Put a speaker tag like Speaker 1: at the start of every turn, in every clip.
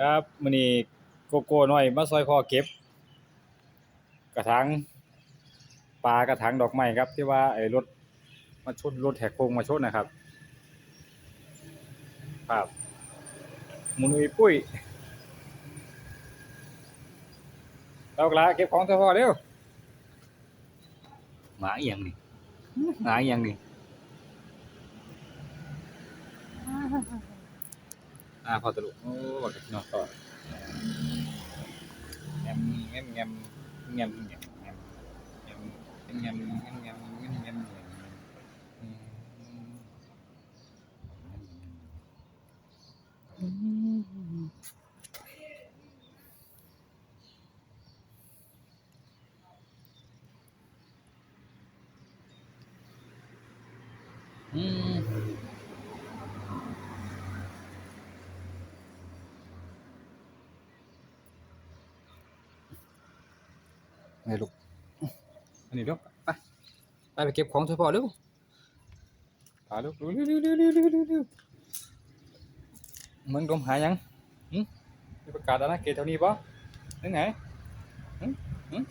Speaker 1: ครับมื้อนี้โกโก้น้อยมาซอยพ่อเก็บ กระถางปลากระถางดอกไม้ครับ ที่ว่าไอ้รถมาชนรถแหกโค้งมาชนนะครับ ครับหมุนอุยปุ้ยเรากละเก็บของเถอะพ่อเร็วหมาอีหยังนี่หมาอีหยังนี่ อ่าพอตะลุกโอ้บักกะนอกต่อแงมแงมแงมแงมแงมแงมแงมแงมแงมแงมแงมแงมแงมอืม ไงลูก อันนี้ลูกไปไปไปเก็บของช่วยพ่อลูกพาลูกเร็วเร็วเร็วเร็วเร็วเร็มึงกลมหายังหืมประกาศนะเกตเท่านี้ปะนั่นไงหืมหืม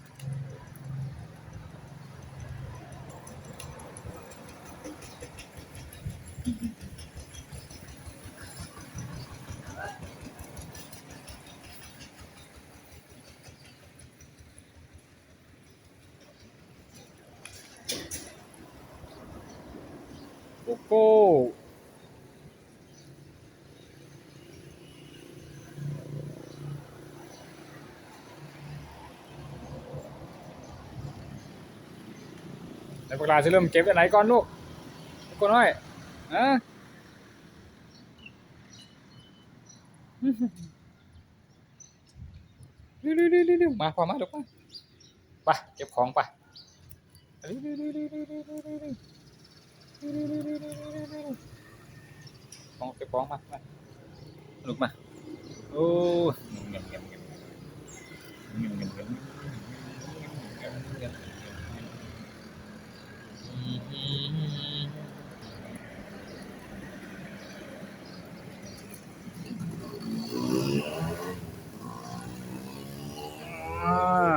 Speaker 1: อืม โก้แล้วพวกเราจะเริ่มเก็บอันไหนก่อนลูกโกน้อยฮะเร็วๆๆๆๆมาพอมาลูกมาไปเก็บของไปเร็วๆๆๆๆ ๆๆของเก็บของมามาลุกมา โอ้เงียบเงียบเงียบเงียบเงียบเงียบ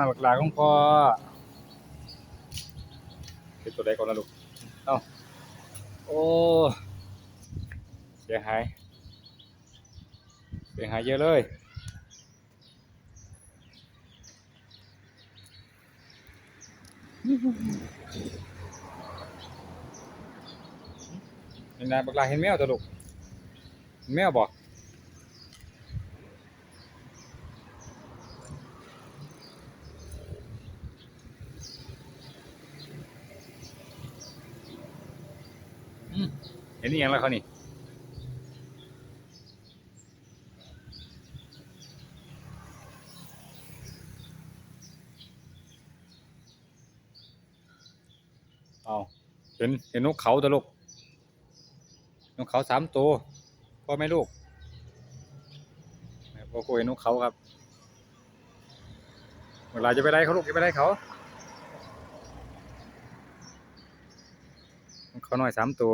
Speaker 1: หลักหลายของพ่อเป็นตัวใดก่อนนะลูก เอ้า โอ้เสียหายเสียหายเยอะเลยนี่นะบักลาเห็นแมวตวลูกเห็นแมวบอกอืมเห็ นนี่ยังแล้วเขานี่เอาเห็นเห็นนกเขาตัวลูกนกเขาสามตัวพ่อแม่ลูกพ่อคุยนกเขาครับเวลาจะไปได้เขาลูกจะไปได้เขาเขาหน้อยสามตัว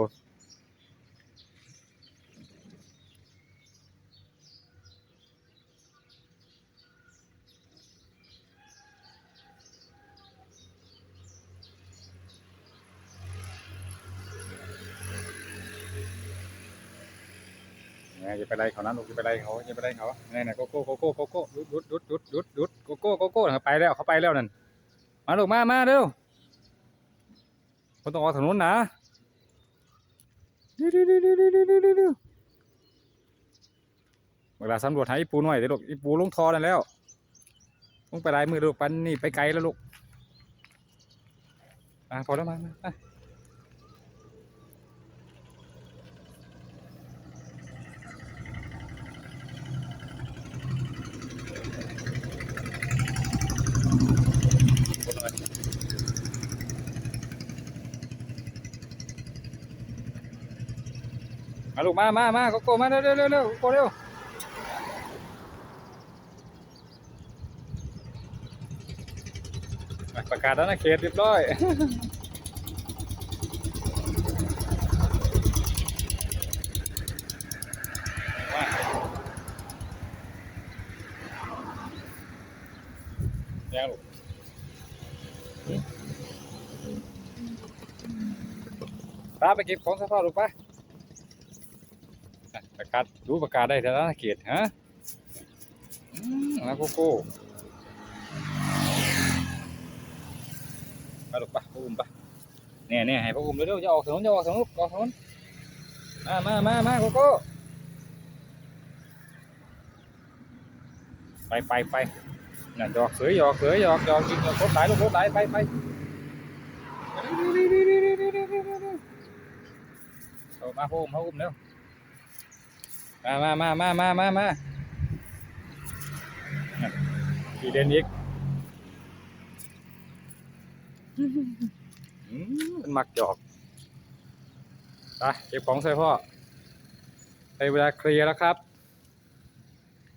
Speaker 1: นี่ยจะไปได้เขานั้นลูกจะไปได้เขาจะไปได้เขาเนี่ยนะโกโก้โกโก้โกโก้ดุดดุดดุดดุดดุดดุดโกโก้โกโก้เขาไปแล้วเขาไปแล้วนั่นมาลูกมามาเร็วคนต้องออกถนนนะเร็วเร็วเร็วเร็วเวเร็วเวเร็วเร็วเวลาสำรวจหาอีปูหน่อยเดี๋ยวลูกอีปูลงทอนั่นแล้วลงไปลายมือลูกปันนี่ไปไกลแล้วลูกอะพอแล้วมามา มาลูกมามามาโกโก้มาเร็วเร็วเร็วโกโก้เร็วประกาศแล้วนะเขตเรียบร้อยยังลูกตาไปเก็บของสภาพลูกไป ประกาศรู้ประกาศได้แต่ละเขตฮะอืมแล้วโกโก้ไปลูกไปพ่ออุ้มไปเนี่ยเนี่ยให้พ่ออุ้มเร็วๆจะออกถนนจะออกถนนออกถนนมามามามาโกโก้ไปไปไปนั่นหยอกเสือหยอกเสือหยอกหยอกกินหยอกรถไหลลูกรถไหลไปไปเอามาพ่ออุ้มพ่ออุ้มเร็ว มามามามามามามาขี่เล่นอีกมันมักหยอกไปเก็บของใส่พ่อในเวลาเคลียร์แล้วครับ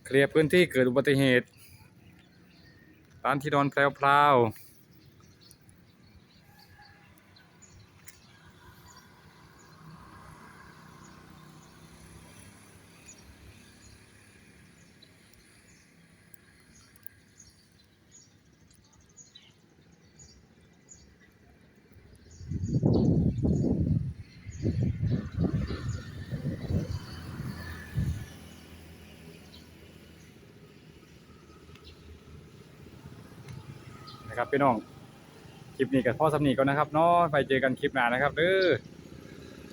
Speaker 1: เคลียร์พื้นที่เกิดอุบัติเหตุร้านที่นอนแพรวๆ นะครับพี่น้อง คลิปนี้กับพ่อสำนีก่อนนะครับเนาะไปเจอกันคลิปหน้านะครับเด้อ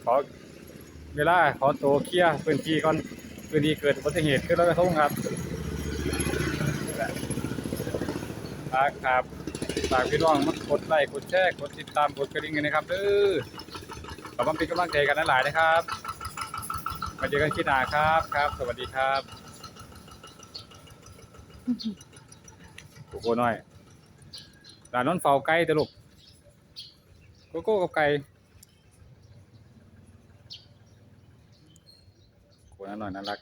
Speaker 1: ขอเวลาขอตัวเคลียร์พื้นที่ก่อนพื้นที่เกิดอุบัติเหตุขึ้นแล้วกระทงครับฝากครับฝากพี่น้องมากดไลค์กดแชร์กดติดตามกดกระดิ่งกันนะครับเด้อ ขอบคุณเป็นกำลังใจกันหลายๆนะครับมาเจอกันที่นาครับครับ สวัสดีครับโกโก้น้อยหลานนอนเฝ้าไก่ตลุกโกโก้กับไก่โกน่าหน่อยน่ารัก